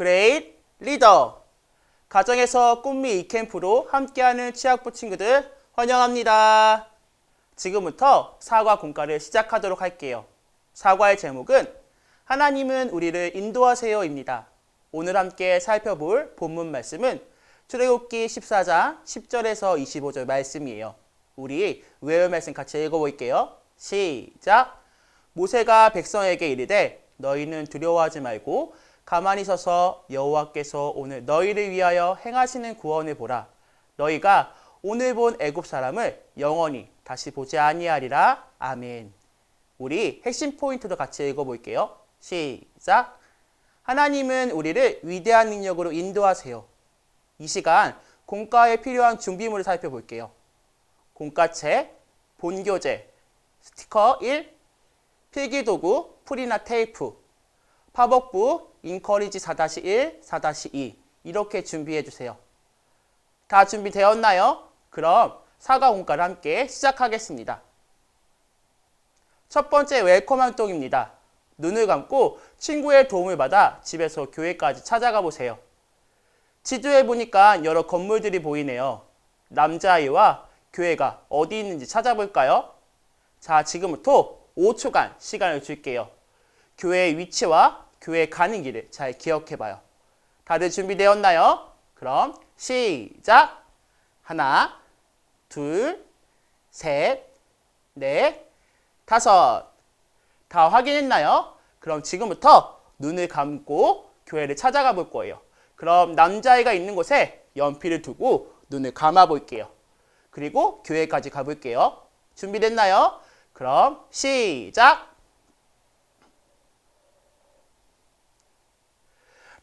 그레이트 리더 가정에서 꿈미 이캠프로 함께하는 취학부 친구들 환영합니다. 지금부터 사과 공과를 시작하도록 할게요. 사과의 제목은 하나님은 우리를 인도하세요입니다. 오늘 함께 살펴볼 본문 말씀은 출애굽기 14장 10절에서 25절 말씀이에요. 우리 외울 말씀 같이 읽어볼게요. 시작. 모세가 백성에게 이르되 너희는 두려워하지 말고 가만히 서서 여호와께서 오늘 너희를 위하여 행하시는 구원을 보라. 너희가 오늘 본 애굽 사람을 영원히 다시 보지 아니하리라. 아멘. 우리 핵심 포인트도 같이 읽어볼게요. 시작. 하나님은 우리를 위대한 능력으로 인도하세요. 이 시간 공과에 필요한 준비물을 살펴볼게요. 공과책, 본교재, 스티커 1, 필기도구, 풀이나 테이프, 팝업부, 인커리지 4-1, 4-2 이렇게 준비해 주세요. 다 준비되었나요? 그럼 사과 공과를 함께 시작하겠습니다. 첫 번째 웰컴 활동입니다. 눈을 감고 친구의 도움을 받아 집에서 교회까지 찾아가 보세요. 지도에 보니까 여러 건물들이 보이네요. 남자아이와 교회가 어디 있는지 찾아볼까요? 자, 지금부터 5초간 시간을 줄게요. 교회의 위치와 교회 가는 길을 잘 기억해 봐요. 다들 준비되었나요? 그럼 시작! 하나, 둘, 셋, 넷, 다섯. 다 확인했나요? 그럼 지금부터 눈을 감고 교회를 찾아가 볼 거예요. 그럼 남자아이가 있는 곳에 연필을 두고 눈을 감아 볼게요. 그리고 교회까지 가볼게요. 준비됐나요? 그럼 시작!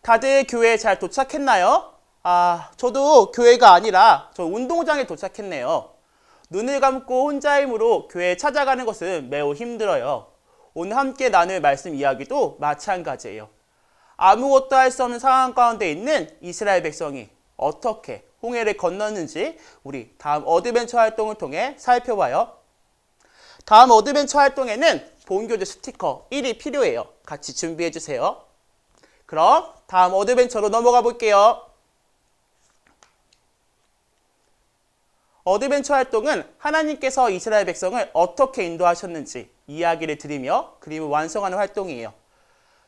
다들 교회에 잘 도착했나요? 아, 저도 교회가 아니라 저 운동장에 도착했네요. 눈을 감고 혼자 힘으로 교회에 찾아가는 것은 매우 힘들어요. 오늘 함께 나눌 말씀 이야기도 마찬가지예요. 아무것도 할 수 없는 상황 가운데 있는 이스라엘 백성이 어떻게 홍해를 건넜는지 우리 다음 어드벤처 활동을 통해 살펴봐요. 다음 어드벤처 활동에는 본교재 스티커 1이 필요해요. 같이 준비해 주세요. 그럼 다음 어드벤처로 넘어가 볼게요. 어드벤처 활동은 하나님께서 이스라엘 백성을 어떻게 인도하셨는지 이야기를 드리며 그림을 완성하는 활동이에요.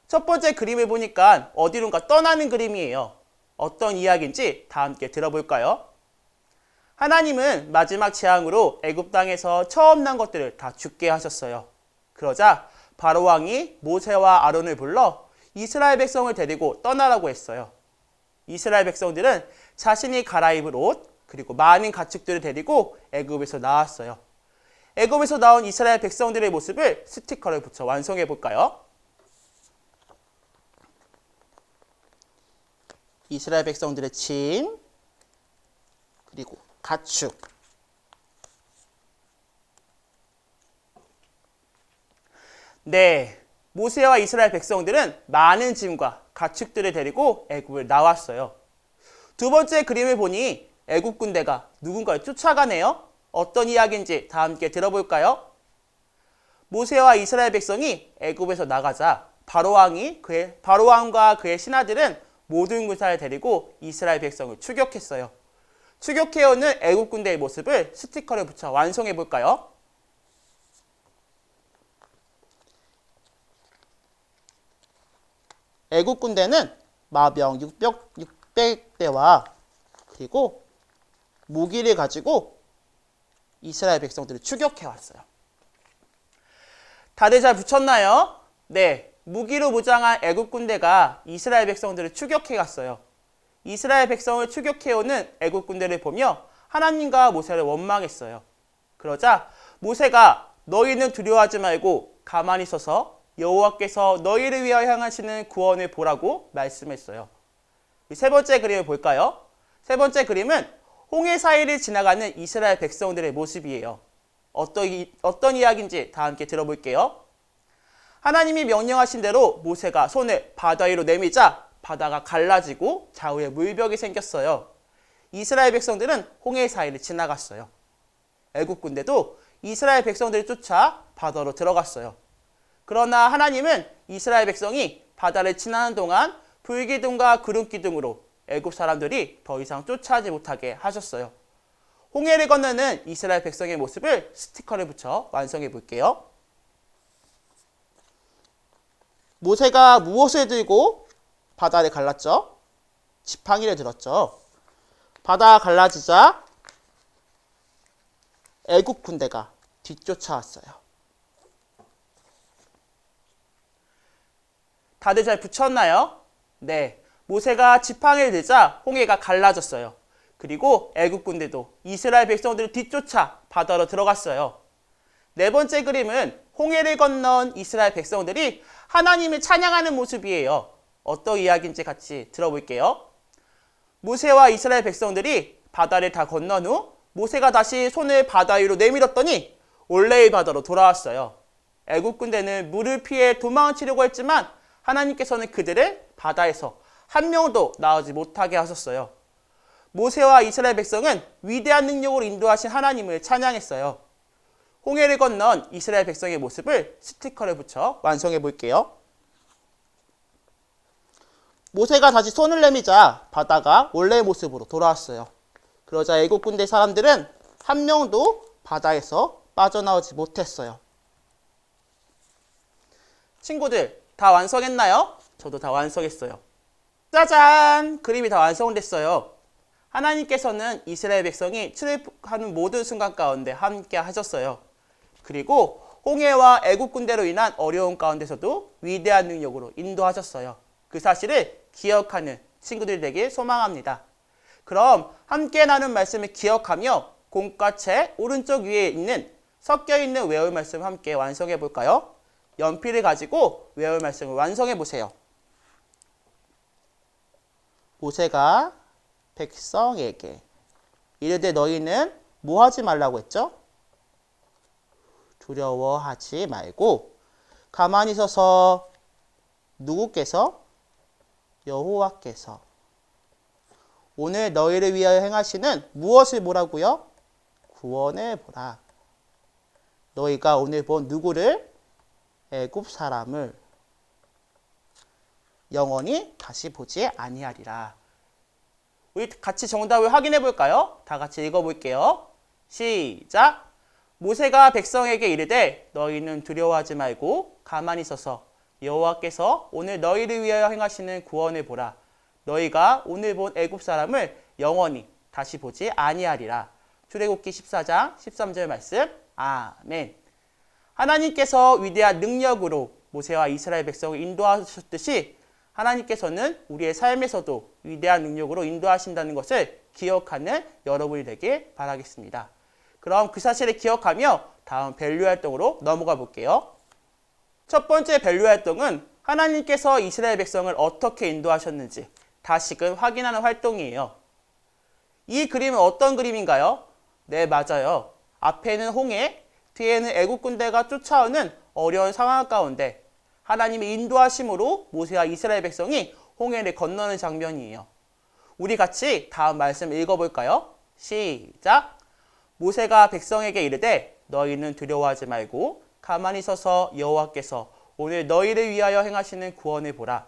첫 번째 그림을 보니까 어디론가 떠나는 그림이에요. 어떤 이야기인지 다 함께 들어볼까요? 하나님은 마지막 재앙으로 애굽 땅에서 처음 난 것들을 다 죽게 하셨어요. 그러자 바로 왕이 모세와 아론을 불러 이스라엘 백성을 데리고 떠나라고 했어요. 이스라엘 백성들은 자신이 갈아입을 옷 그리고 많은 가축들을 데리고 애굽에서 나왔어요. 애굽에서 나온 이스라엘 백성들의 모습을 스티커를 붙여 완성해 볼까요? 이스라엘 백성들의 침 그리고 가축 네, 모세와 이스라엘 백성들은 많은 짐과 가축들을 데리고 애굽을 나왔어요. 두 번째 그림을 보니 애굽 군대가 누군가를 쫓아가네요. 어떤 이야기인지 다 함께 들어볼까요? 모세와 이스라엘 백성이 애굽에서 나가자 바로 왕이 그의 바로 왕과 그의 신하들은 모든 군사를 데리고 이스라엘 백성을 추격했어요. 추격해오는 애굽 군대의 모습을 스티커를 붙여 완성해 볼까요? 애국 군대는 마병 600, 600대와 그리고 무기를 가지고 이스라엘 백성들을 추격해 왔어요. 다들 잘 붙였나요? 네. 무기로 무장한 애국 군대가 이스라엘 백성들을 추격해 갔어요. 이스라엘 백성을 추격해 오는 애국 군대를 보며 하나님과 모세를 원망했어요. 그러자 모세가 너희는 두려워하지 말고 가만히 서서 여호와께서 너희를 위하여 향하시는 구원을 보라고 말씀했어요. 세 번째 그림을 볼까요? 세 번째 그림은 홍해 사이를 지나가는 이스라엘 백성들의 모습이에요. 어떤, 이, 어떤 이야기인지 다 함께 들어볼게요. 하나님이 명령하신 대로 모세가 손을 바다 위로 내미자 바다가 갈라지고 좌우에 물벽이 생겼어요. 이스라엘 백성들은 홍해 사이를 지나갔어요. 애국 군대도 이스라엘 백성들을 쫓아 바다로 들어갔어요. 그러나 하나님은 이스라엘 백성이 바다를 지나는 동안 불기둥과 구름기둥으로 애굽 사람들이 더 이상 쫓아하지 못하게 하셨어요. 홍해를 건너는 이스라엘 백성의 모습을 스티커를 붙여 완성해 볼게요. 모세가 무엇을 들고 바다를 갈랐죠? 지팡이를 들었죠. 바다가 갈라지자 애국 군대가 뒤쫓아왔어요. 다들 잘 붙였나요? 네. 모세가 지팡이를 들자 홍해가 갈라졌어요. 그리고 애국 군대도 이스라엘 백성들을 뒤쫓아 바다로 들어갔어요. 네 번째 그림은 홍해를 건넌 이스라엘 백성들이 하나님을 찬양하는 모습이에요. 어떤 이야기인지 같이 들어볼게요. 모세와 이스라엘 백성들이 바다를 다 건넌 후 모세가 다시 손을 바다 위로 내밀었더니 원래의 바다로 돌아왔어요. 애국 군대는 물을 피해 도망치려고 했지만 하나님께서는 그들을 바다에서 한 명도 나오지 못하게 하셨어요. 모세와 이스라엘 백성은 위대한 능력으로 인도하신 하나님을 찬양했어요. 홍해를 건넌 이스라엘 백성의 모습을 스티커를 붙여 완성해 볼게요. 모세가 다시 손을 내미자 바다가 원래의 모습으로 돌아왔어요. 그러자 애국 군대 사람들은 한 명도 바다에서 빠져나오지 못했어요. 친구들 다 완성했나요? 저도 다 완성했어요. 짜잔! 그림이 다 완성됐어요. 하나님께서는 이스라엘 백성이 출애굽하는 모든 순간 가운데 함께 하셨어요. 그리고 홍해와 애국 군대로 인한 어려운 가운데서도 위대한 능력으로 인도하셨어요. 그 사실을 기억하는 친구들 되길 소망합니다. 그럼 함께 나눈 말씀을 기억하며 공과책 오른쪽 위에 있는 섞여 있는 외울 말씀 함께 완성해 볼까요? 연필을 가지고 외울 말씀을 완성해 보세요. 모세가 백성에게 이르되 너희는 뭐 하지 말라고 했죠? 두려워하지 말고 가만히 서서 누구께서 여호와께서 오늘 너희를 위하여 행하시는 무엇을 보라고요? 구원을 보라. 너희가 오늘 본 누구를 애굽 사람을 영원히 다시 보지 아니하리라. 우리 같이 정답을 확인해 볼까요? 다 같이 읽어 볼게요. 시작. 모세가 백성에게 이르되 너희는 두려워하지 말고 가만히 서서 여호와께서 오늘 너희를 위하여 행하시는 구원을 보라. 너희가 오늘 본 애굽 사람을 영원히 다시 보지 아니하리라. 출애굽기 14장 13절 말씀. 아멘. 하나님께서 위대한 능력으로 모세와 이스라엘 백성을 인도하셨듯이 하나님께서는 우리의 삶에서도 위대한 능력으로 인도하신다는 것을 기억하는 여러분이 되길 바라겠습니다. 그럼 그 사실을 기억하며 다음 밸류 활동으로 넘어가 볼게요. 첫 번째 밸류 활동은 하나님께서 이스라엘 백성을 어떻게 인도하셨는지 다시금 확인하는 활동이에요. 이 그림은 어떤 그림인가요? 네, 맞아요. 앞에는 홍해, 뒤에는 애국 군대가 쫓아오는 어려운 상황 가운데 하나님의 인도하심으로 모세와 이스라엘 백성이 홍해를 건너는 장면이에요. 우리 같이 다음 말씀 읽어볼까요? 시작. 모세가 백성에게 이르되 너희는 두려워하지 말고 가만히 서서 여호와께서 오늘 너희를 위하여 행하시는 구원을 보라.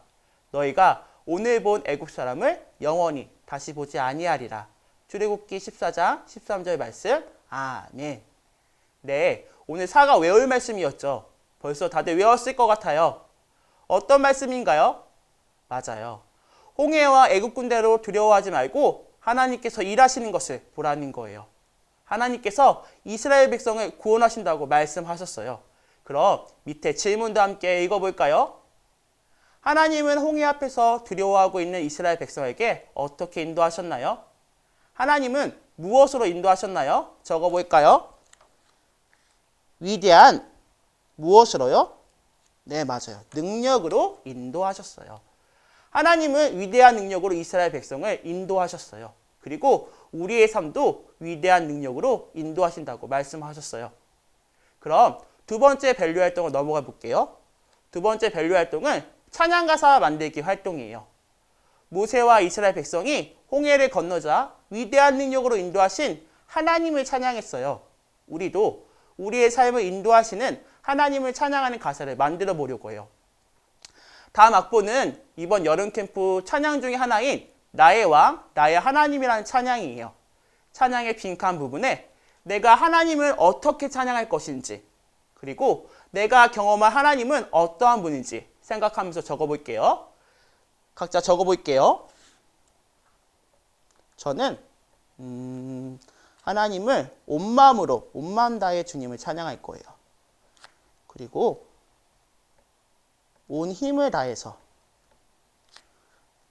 너희가 오늘 본 애굽 사람을 영원히 다시 보지 아니하리라. 출애굽기 14장 13절 말씀. 아멘. 네, 오늘 사가 외울 말씀이었죠. 벌써 다들 외웠을 것 같아요. 어떤 말씀인가요? 맞아요. 홍해와 애굽 군대로 두려워하지 말고 하나님께서 일하시는 것을 보라는 거예요. 하나님께서 이스라엘 백성을 구원하신다고 말씀하셨어요. 그럼 밑에 질문도 함께 읽어볼까요? 하나님은 홍해 앞에서 두려워하고 있는 이스라엘 백성에게 어떻게 인도하셨나요? 하나님은 무엇으로 인도하셨나요? 적어볼까요? 위대한 무엇으로요? 네, 맞아요. 능력으로 인도하셨어요. 하나님은 위대한 능력으로 이스라엘 백성을 인도하셨어요. 그리고 우리의 삶도 위대한 능력으로 인도하신다고 말씀하셨어요. 그럼 두 번째 밸류 활동을 넘어가 볼게요. 두 번째 밸류 활동은 찬양 가사 만들기 활동이에요. 모세와 이스라엘 백성이 홍해를 건너자 위대한 능력으로 인도하신 하나님을 찬양했어요. 우리도 우리의 삶을 인도하시는 하나님을 찬양하는 가사를 만들어 보려고 해요. 다음 악보는 이번 여름 캠프 찬양 중의 하나인 나의 왕, 나의 하나님이라는 찬양이에요. 찬양의 빈칸 부분에 내가 하나님을 어떻게 찬양할 것인지, 그리고 내가 경험한 하나님은 어떠한 분인지 생각하면서 적어볼게요. 각자 적어볼게요. 저는 음, 하나님을 온 마음으로 온 마음 다해 주님을 찬양할 거예요. 그리고 온 힘을 다해서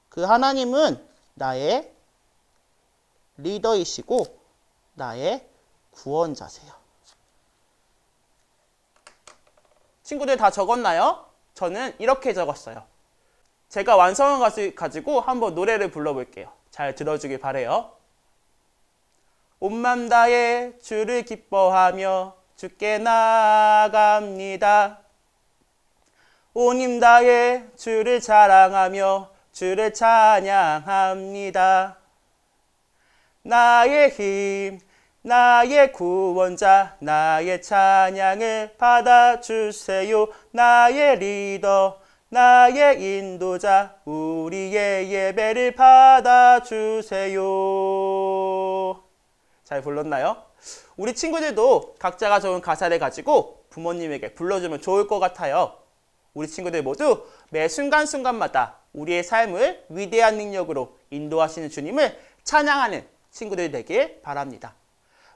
그 하나님은 나의 리더이시고 나의 구원자세요. 친구들 다 적었나요? 저는 이렇게 적었어요. 제가 완성한 것을 가지고 한번 노래를 불러볼게요. 잘 들어주길 바래요. 온맘 다해 주를 기뻐하며 주께 나갑니다. 온힘 다해 주를 자랑하며 주를 찬양합니다. 나의 힘, 나의 구원자, 나의 찬양을 받아주세요. 나의 리더, 나의 인도자, 우리의 예배를 받아주세요. 잘 불렀나요? 우리 친구들도 각자가 적은 가사를 가지고 부모님에게 불러주면 좋을 것 같아요. 우리 친구들 모두 매 순간순간마다 우리의 삶을 위대한 능력으로 인도하시는 주님을 찬양하는 친구들이 되길 바랍니다.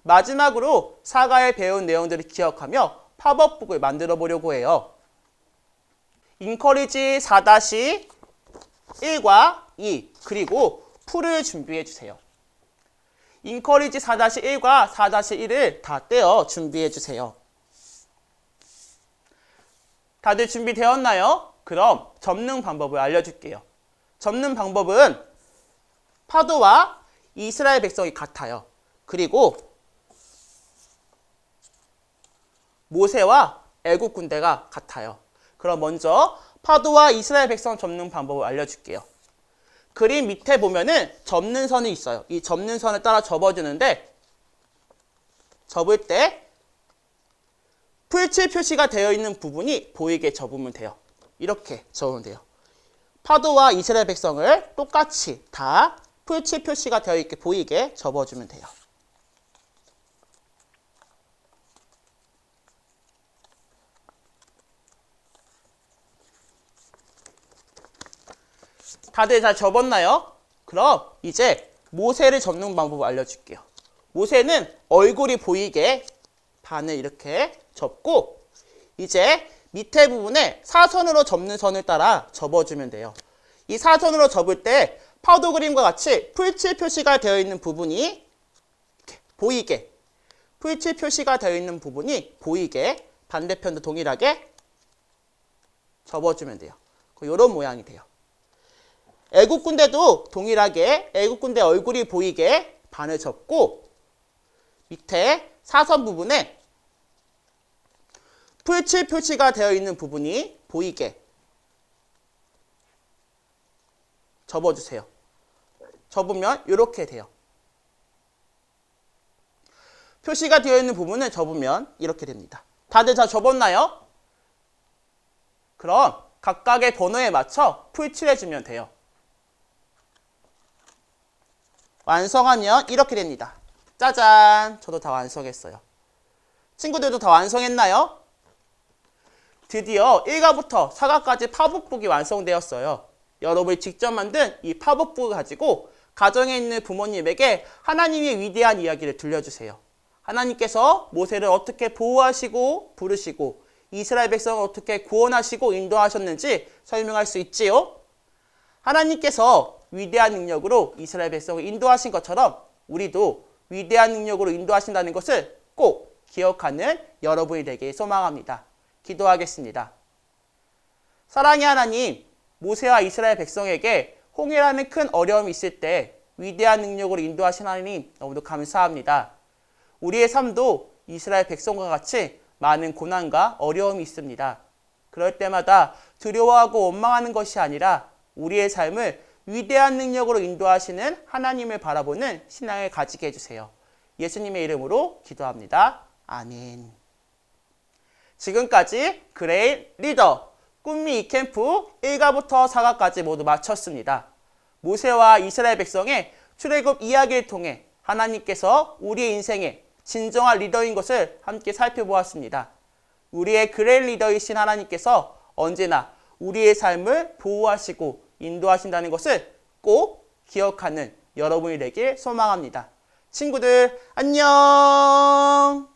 마지막으로 사가에 배운 내용들을 기억하며 팝업북을 만들어 보려고 해요. 인커리지 4-1과 2 그리고 풀을 준비해 주세요. 인커리지 4-1과 4-1을 다 떼어 준비해 주세요. 다들 준비되었나요? 그럼 접는 방법을 알려줄게요. 접는 방법은 파도와 이스라엘 백성이 같아요. 그리고 모세와 애국 군대가 같아요. 그럼 먼저 파도와 이스라엘 백성 접는 방법을 알려줄게요. 그림 밑에 보면은 접는 선이 있어요. 이 접는 선을 따라 접어주는데 접을 때 풀칠 표시가 되어 있는 부분이 보이게 접으면 돼요. 이렇게 접으면 돼요. 파도와 이스라엘 백성을 똑같이 다 풀칠 표시가 되어 있게 보이게 접어주면 돼요. 다들 잘 접었나요? 그럼 이제 모세를 접는 방법을 알려줄게요. 모세는 얼굴이 보이게 반을 이렇게 접고 이제 밑에 부분에 사선으로 접는 선을 따라 접어주면 돼요. 이 사선으로 접을 때 파도 그림과 같이 풀칠 표시가 되어 있는 부분이 보이게 풀칠 표시가 되어 있는 부분이 보이게 반대편도 동일하게 접어주면 돼요. 이런 모양이 돼요. 애국 군대도 동일하게 애국 군대 얼굴이 보이게 반을 접고 밑에 사선 부분에 풀칠 표시가 되어 있는 부분이 보이게 접어주세요. 접으면 이렇게 돼요. 표시가 되어 있는 부분을 접으면 이렇게 됩니다. 다들 다 접었나요? 그럼 각각의 번호에 맞춰 풀칠해주면 돼요. 완성하면 이렇게 됩니다. 짜잔! 저도 다 완성했어요. 친구들도 다 완성했나요? 드디어 1가부터 4가까지 팝업북이 완성되었어요. 여러분이 직접 만든 이 팝업북을 가지고 가정에 있는 부모님에게 하나님의 위대한 이야기를 들려주세요. 하나님께서 모세를 어떻게 보호하시고 부르시고 이스라엘 백성을 어떻게 구원하시고 인도하셨는지 설명할 수 있지요. 하나님께서 위대한 능력으로 이스라엘 백성을 인도하신 것처럼 우리도 위대한 능력으로 인도하신다는 것을 꼭 기억하는 여러분이 되길 소망합니다. 기도하겠습니다. 사랑의 하나님, 모세와 이스라엘 백성에게 홍해라는 큰 어려움이 있을 때 위대한 능력으로 인도하신 하나님 너무도 감사합니다. 우리의 삶도 이스라엘 백성과 같이 많은 고난과 어려움이 있습니다. 그럴 때마다 두려워하고 원망하는 것이 아니라 우리의 삶을 위대한 능력으로 인도하시는 하나님을 바라보는 신앙을 가지게 해주세요. 예수님의 이름으로 기도합니다. 아멘. 지금까지 그레이 리더 꿈미 이 캠프 1가부터 4가까지 모두 마쳤습니다. 모세와 이스라엘 백성의 출애굽 이야기를 통해 하나님께서 우리의 인생에 진정한 리더인 것을 함께 살펴보았습니다. 우리의 그레일 리더이신 하나님께서 언제나 우리의 삶을 보호하시고 인도하신다는 것을 꼭 기억하는 여러분이 되길 소망합니다. 친구들, 안녕!